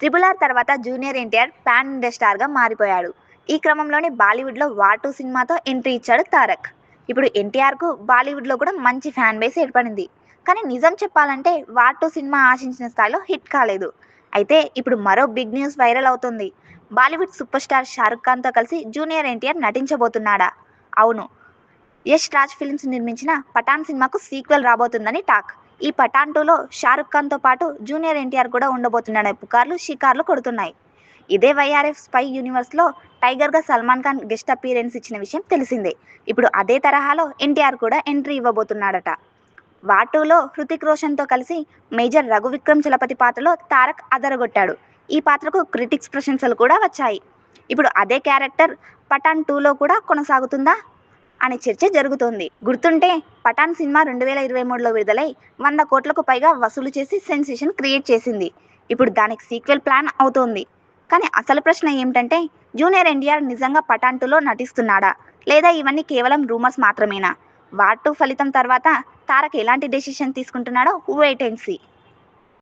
Triple R తర్వాత junior NTR pan India స్టార్గా మారిపోయాడు. ఈ క్రమంలోనే బాలీవుడ్లో వార్ టూ సినిమాతో ఎంట్రీ ఇచ్చాడు తారక్. ఇప్పుడు ఎన్టీఆర్కు బాలీవుడ్లో కూడా మంచి ఫ్యాన్ బేస్ ఏర్పడింది. కానీ నిజం చెప్పాలంటే వార్ టూ సినిమా ఆశించిన స్థాయిలో హిట్ కాలేదు. అయితే ఇప్పుడు మరో బిగ్ న్యూస్ వైరల్ అవుతుంది. బాలీవుడ్ సూపర్ స్టార్ షారుఖ్ ఖాన్తో కలిసి జూనియర్ ఎన్టీఆర్ నటించబోతున్నాడా? అవును యష్ రాజ్ ఫిల్మ్స్ నిర్మించిన పఠాన్ సినిమాకు సీక్వెల్ రాబోతుందని టాక్. ఈ పఠాన్ టూలో షారుఖ్ ఖాన్తో పాటు జూనియర్ ఎన్టీఆర్ కూడా ఉండబోతున్నాడనే పుకార్లు షికార్లు కొడుతున్నాయి. ఇదే వైఆర్ఎఫ్ స్పై యూనివర్స్లో టైగర్గా సల్మాన్ ఖాన్ గెస్ట్ అపీరెన్స్ ఇచ్చిన విషయం తెలిసిందే. ఇప్పుడు అదే తరహాలో ఎన్టీఆర్ కూడా ఎంట్రీ ఇవ్వబోతున్నాడట. వాటూలో హృతిక్ రోషన్తో కలిసి మేజర్ రఘు విక్రమ్ చలపతి పాత్రలో తారక్ అదరగొట్టాడు. ఈ పాత్రకు క్రిటిక్స్ ప్రశంసలు కూడా వచ్చాయి. ఇప్పుడు అదే క్యారెక్టర్ పఠాన్ టూలో కూడా కొనసాగుతుందా? అనే చర్చ జరుగుతోంది. గుర్తుంటే పఠాన్ సినిమా రెండు వేల ఇరవై మూడులో విడుదలై వంద కోట్లకు పైగా వసూలు చేసి సెన్సేషన్ క్రియేట్ చేసింది. ఇప్పుడు దానికి సీక్వెల్ ప్లాన్ అవుతోంది. కానీ అసలు ప్రశ్న ఏమిటంటే జూనియర్ ఎన్టీఆర్ నిజంగా పఠాన్ టూలో నటిస్తున్నాడా? లేదా ఇవన్నీ కేవలం రూమర్స్ మాత్రమేనా? వార్ టూ ఫలితం తర్వాత తారక్ ఎలాంటి డెసిషన్ తీసుకుంటున్నాడో వెయిట్ అండ్ సీ